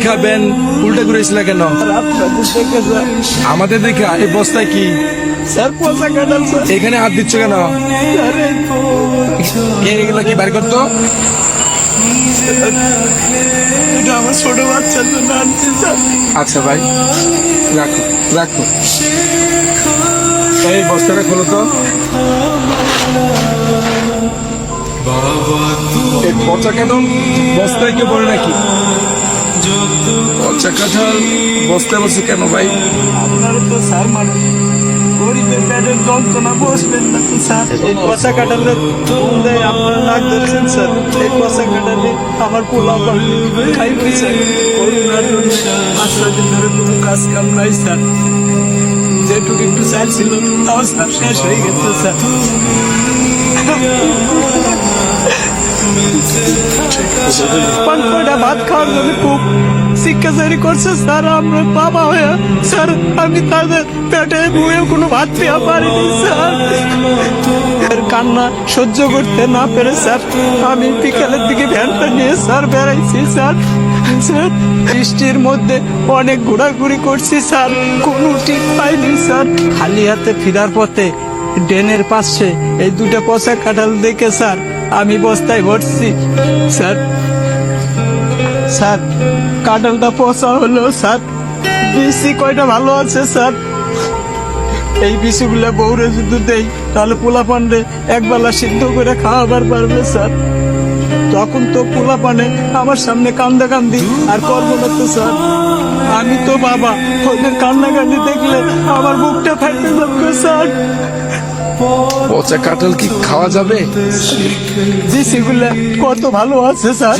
দেখা ব্যান উল্টা ঘুরেছিল কেন আমাদের দেখা এই বস্তায় কি? এখানে হাত দিচ্ছ কেন? এগুলো কি বাইর করতো? আমার ছোট আচ্ছা ভাই, রাখো রাখো। এই বস্তাটা খোলো তো। এই পচা কাঁঠাল বস্তায় কেউ পড়ে নাকি? পচা কাঁঠাল বস্তায় বসে কেন ভাই? আপনারা তো স্যার মানে গরিবের পেটের যন্ত্রণা না তো স্যার। এই পচা কাটালে দেয় আপনারা নাক স্যার। এই পচা কাটালে আমার পোলা পাল্টি খাই স্যার? করোনার পাঁচ দিন ধরে কোনো কাজ কাম স্যার। যেটুকু একটু স্যার শেষ হয়ে গেছে স্যার। পাঁচ কয়টা ভাত খাওয়ার জন্য খুব শিক্ষাচারি করছে। স্যার, আমরা বাবা হয়ে, স্যার, আমি তাদের পেটে বয়ে কোনো ভাত পেয়ে পারিনি, স্যার। কান্না সহ্য করতে না পেরে, স্যার, আমি বিকালের দিকে ভ্যানটা নিয়ে, স্যার, বেড়াইছি, স্যার। স্যার, বৃষ্টির মধ্যে অনেক ঘোরাঘুরি করছি, স্যার। কোনো ঠিক পাইনি, স্যার। খালি হাতে ফিরার পথে ড্রেনের পাশে এই দুটো পচা কাঁঠাল দেখে, স্যার আমি বস্তায় ভরছি স্যার স্যার, কাঁঠালটা পচা হলো, স্যার। বিসি কয়টা ভালো আছে, স্যার? এই বিসিগুলা বউরে যদি দেয় তাহলে পোলা পান্ডে একবেলা সিদ্ধ করে খাওয়াবার পারবে, স্যার। তখন তো পোলা পানে আমার সামনে কান্দা কান্দি আর করব না তো স্যার। আমি তো বাবা ওদের কান্না কান্দি দেখলে আমার বুকটা ফেটে যাবে স্যার। পচা কাঁঠাল কি খাওয়া যাবে? বিসিগুলা কত ভালো আছে স্যার।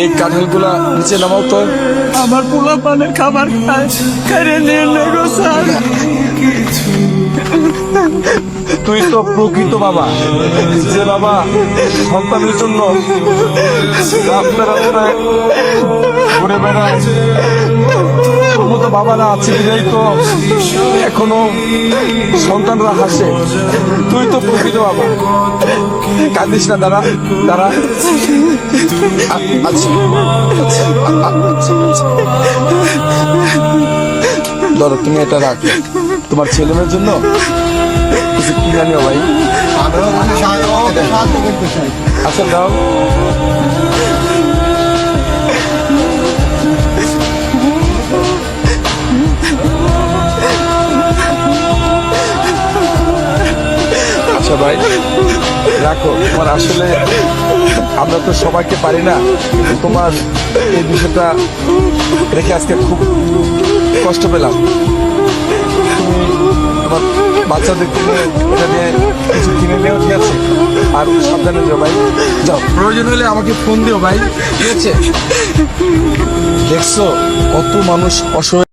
এই কাঁঠালগুলা নিচে নামাও তো। আমার পোলা পানের খাবার খায় কেড়ে নিয়ে নেগো স্যার। তুই তো প্রকৃত বাবা। যে বাবা সন্তানের জন্য রাস্তা রাস্তায় ঘুরে বেড়ায়। মতো বাবারা আছে বিধাই তো এখনও সন্তানরা হাসে। তুই তো প্রকৃত বাবা। কাঁদিস না, দাঁড়া দাঁড়া। ধরো, তুমি এটা রাখো। তোমার ছেলেমেয়ের জন্য কিছু কিনে নিও ভাই। আচ্ছা দাও। আচ্ছা ভাই, রাখো। তোমার আসলে আমরা তো সবাইকে পারি না। তোমার এই বিষয়টা রেখে আজকে খুব কষ্ট পেলাম। তুমি তোমার বাচ্চাদেরকে নিয়ে এটা দিয়ে কিছু কিনে নিও ঠিক আছে আর সাবধানে যাও ভাই যাও। প্রয়োজন হলে আমাকে ফোন দিও ভাই। ঠিক আছে? দেখছ কত মানুষ অসহায়